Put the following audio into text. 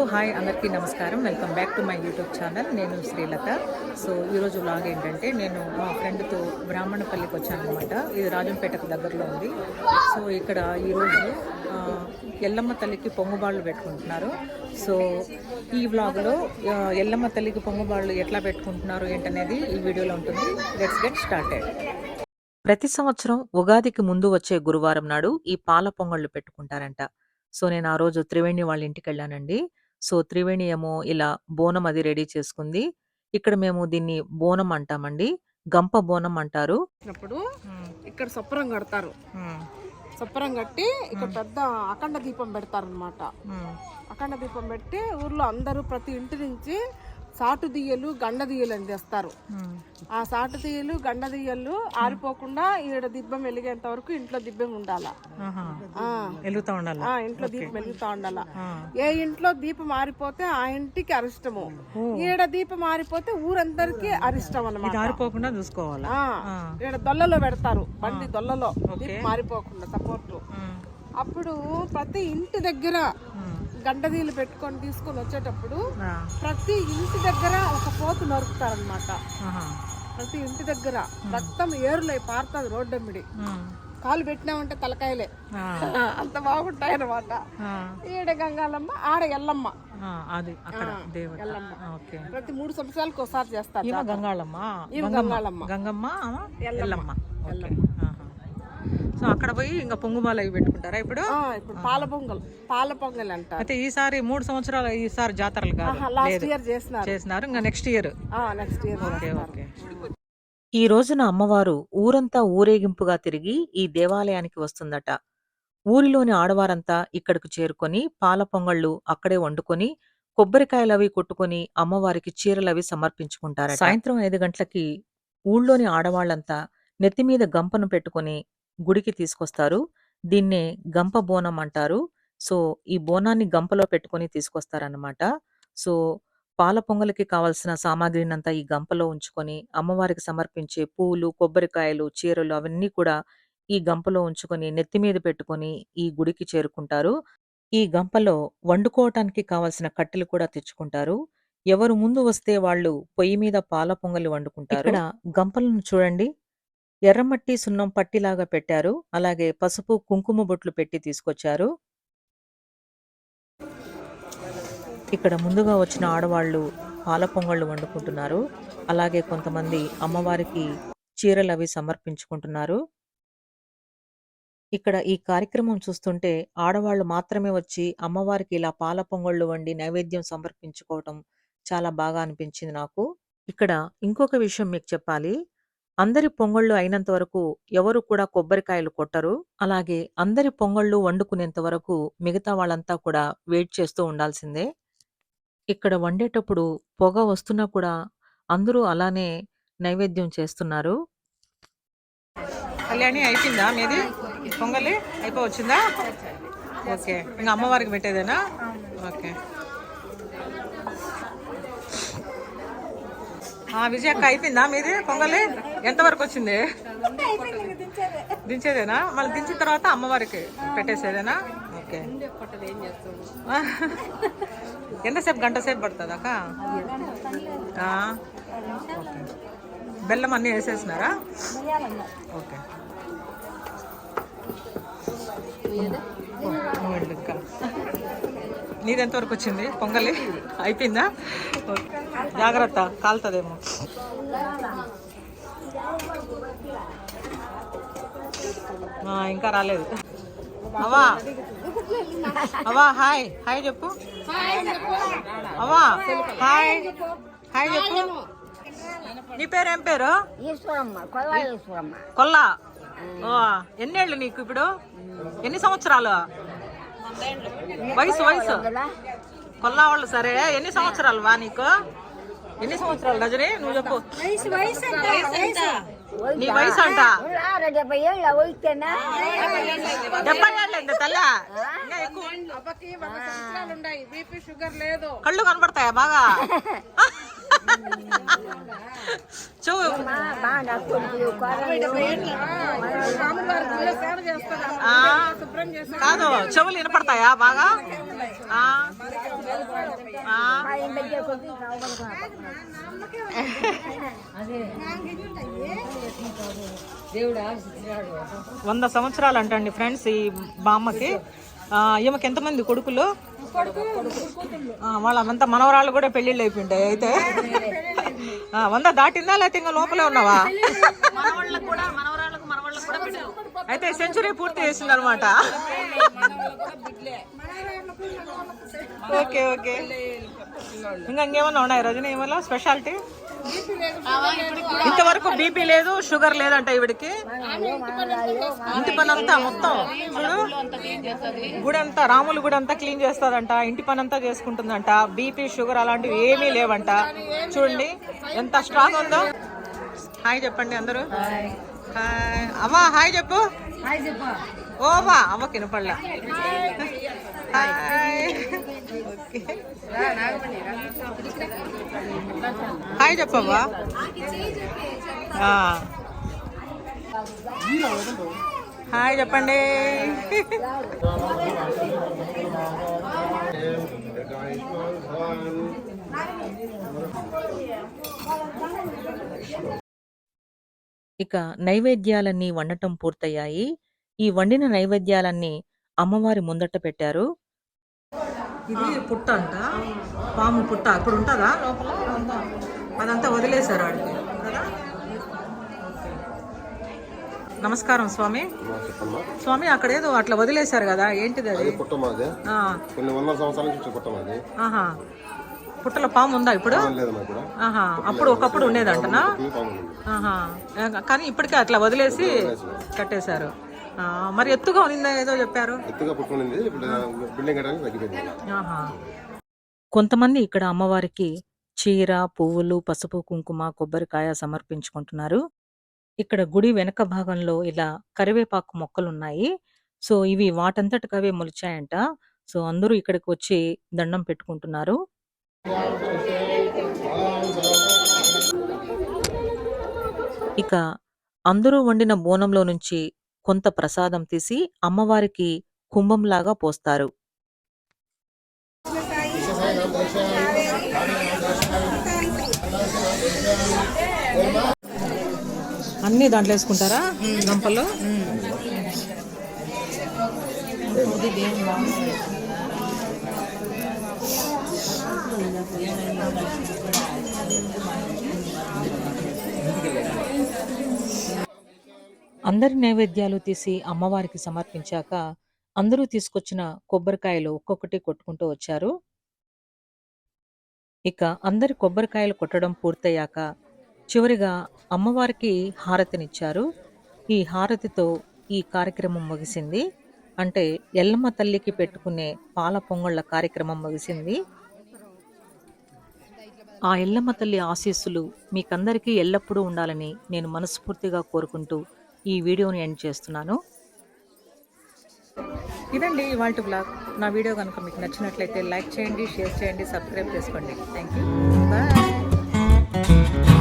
Hello hi అందరికీ నమస్కారం. Welcome back to my YouTube channel. నేను శ్రీలత. సో ఈరోజు వ్లాగ్ ఏంటంటే నేను మా ఫ్రెండ్తో బ్రాహ్మణపల్లికి వచ్చాను అనమాట ఇది రాజంపేటకు దగ్గరలో ఉంది. సో ఇక్కడ ఈరోజు ఆ, ఎల్లమ్మ తల్లికి పొంగుబాళ్ళు పెట్టుకుంటున్నారు. సో ఈ వ్లాగ్లో ఎల్లమ్మ తల్లికి పొంగుబాళ్ళు ఎట్లా పెట్టుకుంటున్నారు ఏంటనేది ఈ వీడియోలో ఉంటుంది. లెట్స్ గెట్ స్టార్టెడ్ ప్రతి సంవత్సరం ఉగాదికి ముందు వచ్చే గురువారం నాడు ఈ పాల పొంగళ్ళు పెట్టుకుంటారంట. సో నేను ఆ రోజు త్రివేణి వాళ్ళ ఇంటికి వెళ్ళానండి. సో త్రివేణి ఏమో ఇలా బోనం అది రెడీ చేసుకుంది. ఇక్కడ మేము దీన్ని బోనం అంటామండి. గంప బోనం అంటారు. వచ్చినప్పుడు ఇక్కడ సొప్పరం కడతారు. సొప్పరం కట్టి ఇక్కడ పెద్ద అఖండ దీపం పెడతారు అనమాట అఖండ దీపం పెట్టి ఊర్లో అందరూ ప్రతి ఇంటి నుంచి సాటు దియ్యలు గండ దియ్యలు అని తెస్తారు. ఆ సాటు దియ్యలు గండ దియ్యలు ఆరిపోకుండా ఈడ దిబ్బం వెలిగేంత వరకు ఇంట్లో దిబ్బం ఉండాలా. వెలుగుతా ఉండాలి. ఇంట్లో దీపం వెలుగుతా ఉండాలా. ఏ ఇంట్లో దీపం ఆరిపోతే ఆ ఇంటికి అరిష్టము. ఈడ దీపం ఆరిపోతే ఊరందరికీ అరిష్టం అన్నమాట. ఆరిపోకుండా చూసుకోవాలి? ఈడ దొల్లలో పెడతారు. బండి దొల్లలో దీపం మారిపోకుండా సపోర్ట్. అప్పుడు ప్రతి ఇంటి దగ్గర గండదీలు పెట్టుకొని తీసుకొని వచ్చేటప్పుడు ప్రతి ఇంటి దగ్గర ఒక పోతు నరుకుతారనమాట ప్రతి ఇంటి దగ్గర రక్తం ఏరులై పారుతుంది రోడ్డమ్మిడి కాలు పెట్టినామంటే తలకాయలే. అంత బాగుంటాయి అనమాట ఈడ గంగాలమ్మ ఆడ ఎల్లమ్మ. అది ఎల్లమ్మ. ఓకే. ప్రతి మూడు సంవత్సరాలకు ఒకసారి చేస్తారు గంగాళమ్మ గంగాళమ్మ గంగమ్మ. ఎల్లమ్మ. ఆహా. సో అక్కడ పోయి ఇంకా పొంగుమాలు అవి పెట్టుకుంటారా ఇప్పుడు? ఆ, ఇప్పుడు పాల పొంగల్ పాల పొంగల్ అంటారు. అయితే ఈసారి మూడు సంవత్సరాలు ఈసారి జాతరలు కాదు. లాస్ట్ ఇయర్ చేసినారు. చేసినారు. ఇంకా next year next year okay okay ఈ రోజున అమ్మవారు ఊరంతా ఊరేగింపుగా తిరిగి ఈ దేవాలయానికి వస్తుందట. ఊరిలోని ఆడవారంతా ఇక్కడకు చేరుకొని పాల పొంగళ్ళు అక్కడే వండుకొని కొబ్బరికాయలవి కొట్టుకొని అమ్మవారికి చీరలవి సమర్పించుకుంటారట. సాయంత్రం ఐదు గంటలకి ఊళ్ళోని ఆడవాళ్ళంతా నెత్తిమీద గంపను పెట్టుకొని గుడికి తీసుకొస్తారు. దీన్నే గంప బోనం అంటారు. సో ఈ బోనాన్ని గంపలో పెట్టుకొని తీసుకొస్తారనమాట సో పాల పొంగలికి కావలసిన సామాగ్రినంతా ఈ గంపలో ఉంచుకొని అమ్మవారికి సమర్పించే పూలు కొబ్బరికాయలు చీరలు అవన్నీ కూడా ఈ గంపలో ఉంచుకొని నెత్తి మీద పెట్టుకొని ఈ గుడికి చేరుకుంటారు. ఈ గంపలో వండుకోవటానికి కావలసిన కట్టెలు కూడా తెచ్చుకుంటారు. ఎవరు ముందు వస్తే వాళ్ళు పొయ్యి మీద పాల పొంగలి వండుకుంటారు. ఇక్కడ గంపలను చూడండి. ఎర్రమట్టి సున్నం పట్టిలాగా పెట్టారు. అలాగే పసుపు కుంకుమ బొట్లు పెట్టి తీసుకొచ్చారు. ఇక్కడ ముందుగా వచ్చిన ఆడవాళ్ళు పాల పొంగళ్ళు వండుకుంటున్నారు. అలాగే కొంతమంది అమ్మవారికి చీరలు అవి సమర్పించుకుంటున్నారు. ఇక్కడ ఈ కార్యక్రమం చూస్తుంటే ఆడవాళ్ళు మాత్రమే వచ్చి అమ్మవారికి ఇలా పాల పొంగళ్ళు వండి నైవేద్యం సమర్పించుకోవటం చాలా బాగా అనిపించింది నాకు. ఇక్కడ ఇంకొక విషయం మీకు చెప్పాలి. అందరి పొంగళ్ళు అయినంత వరకు ఎవరు కూడా కొబ్బరికాయలు కొట్టరు. అలాగే అందరి పొంగళ్ళు వండుకునేంత వరకు మిగతా వాళ్ళంతా కూడా వెయిట్ చేస్తూ ఉండాల్సిందే. ఇక్కడ వండేటప్పుడు పొగ వస్తున్నా కూడా అందరూ అలానే నైవేద్యం చేస్తున్నారు. కళ్యాణి అయిపోయిందా మీది? పొంగలి అయిపోవచ్చిందా? ఓకే. ఇంకా అమ్మవారికి పెట్టేదేనా? ఓకే. విజయక్క అయిపోయిందా మీది? పొంగలి? ఎంతవరకు వచ్చింది? దించేదేనా? మళ్ళీ దించిన తర్వాత అమ్మవారికి పెట్టేసేదేనా? ఓకే. ఎంతసేపు గంట సేపు పడుతుంది అక్క? ఓకే బెల్లం అన్నీ వేసేసినారా? ఓకే. ఓ, ఇంకా నీది ఎంతవరకు వచ్చింది? పొంగలి? అయిపోయిందా. జాగ్రత్త కాలుతుందేమో. ఇంకా రాలేదు. అవా అవా హాయ్. హాయ్ చెప్పు. అవా హాయ్. హాయ్ చెప్పు. నీ పేరు ఏం పేరు? కొల్లా ఈశ్వరమ్మ. కొల్లా. ఓ ఎన్నేళ్ళు నీకు ఇప్పుడు? ఎన్ని సంవత్సరాలు? వయసు వయసు. కొల్లా వాళ్ళు సరే. ఎన్ని సంవత్సరాలు వా నీకు? ఎన్ని సంవత్సరాలు రజని? నువ్వు చెప్పు. నీ వయసు అంట. డెబ్బై ఏళ్ళ తల్ల. ఇంకా ఎక్కువ. అబ్బకి వంద సంవత్సరాలు ఉన్నాయి. బీపీ షుగర్ లేదు. కళ్ళు కనబడతాయా బాగా? కాదు చెవులు వినపడతాయా బాగా? వంద సంవత్సరాలు అంటండి ఫ్రెండ్స్ ఈ బామ్మకి. ఆ, ఈమెకి ఎంతమంది కొడుకులు? వాళ్ళంతా మనవరాళ్ళు కూడా పెళ్ళిళ్ళు అయిపోయింటాయి అయితే. ఆ, వంద దాటిందా లేకపోతే ఇంకా లోపలే ఉన్నావా? అయితే సెంచరీ పూర్తి చేసింది అనమాట ఓకే ఓకే. ఇంకా ఇంకేమన్నా ఉన్నాయి రజనీ ఏమన్నా? స్పెషాలిటీ? ఇంతవరకు బీపీ లేదు షుగర్ లేదంట ఈవిడికి. ఇంటి పని అంతా మొత్తం చూడు. గుడి అంతా రాములు గుడి అంతా క్లీన్ చేస్తాదంట ఇంటి పని అంతా చేసుకుంటుందంట బీపీ షుగర్ అలాంటివి ఏమీ లేవంట. చూడండి ఎంత స్ట్రాంగ్ ఉందో. హాయ్ చెప్పండి అందరూ. హాయ్ అమ్మా హాయ్ చెప్పు. ఓవా అవ్వకి వినపడలా. హాయ్. చెప్పమ్మా. హాయ్ చెప్పండి. ఇక నైవేద్యాలన్నీ వండటం పూర్తయ్యాయి. ఈ వండిన నైవేద్యాలన్నీ అమ్మవారి ముందట పెట్టారు. ఇది పుట్ట అంట. పాము పుట్ట. ఇప్పుడు ఉంటుందా లోపల? అదంతా వదిలేశారు ఆడికి. కదా నమస్కారం స్వామి. స్వామి అక్కడ ఏదో అట్లా వదిలేశారు కదా. ఏంటిది అది? అది పుట్ట మాది. ఆ, కొన్ని వందల సంవత్సరాల నుంచి వచ్చే పుట్ట మాది. ఆహా. పుట్టలో పాము ఉందా ఇప్పుడు? ఆహా అప్పుడు ఒకప్పుడు ఉండేదంటనా? ఉంది ఆహా. ఆ, కానీ ఇప్పటికే అట్లా వదిలేసి కట్టేశారు. ఆ, మరి ఎత్తుగా ఉన్నిందా ఏదో చెప్పారు? ఎత్తుగా బిల్డింగ్ ఆహా. కొంతమంది ఇక్కడ అమ్మవారికి చీర పువ్వులు పసుపు కుంకుమ కొబ్బరికాయ సమర్పించుకుంటున్నారు. ఇక్కడ గుడి వెనక భాగంలో ఇలా కరివేపాకు మొక్కలున్నాయి. సో ఇవి వాటంతటికవే మొలిచాయంట. సో అందరూ ఇక్కడికి వచ్చి దండం పెట్టుకుంటున్నారు. ఇక అందరూ వండిన బోనంలో నుంచి కొంత ప్రసాదం తీసి అమ్మవారికి కుంభంలాగా పోస్తారు. అన్ని దాంట్లో వేసుకుంటారా? గంపలో అందరి నైవేద్యాలు తీసి అమ్మవారికి సమర్పించాక అందరూ తీసుకొచ్చిన కొబ్బరికాయలు ఒక్కొక్కటి కొట్టుకుంటూ వచ్చారు. ఇక అందరి కొబ్బరికాయలు కొట్టడం పూర్తయ్యాక చివరిగా అమ్మవారికి హారతినిచ్చారు. ఈ హారతితో ఈ కార్యక్రమం ముగిసింది. అంటే ఎల్లమ్మ తల్లికి పెట్టుకునే పాల పొంగళ్ళ కార్యక్రమం ముగిసింది. ఆ ఎల్లమ్మ తల్లి ఆశీస్సులు మీకందరికీ ఎల్లప్పుడూ ఉండాలని నేను మనస్ఫూర్తిగా కోరుకుంటూ ఈ వీడియోని ఎండ్ చేస్తున్నాను. ఇదండి ఇవాళ బ్లాగ్ నా వీడియో కనుక మీకు నచ్చినట్లయితే లైక్ చేయండి షేర్ చేయండి సబ్స్క్రైబ్ చేసుకోండి. Thank you bye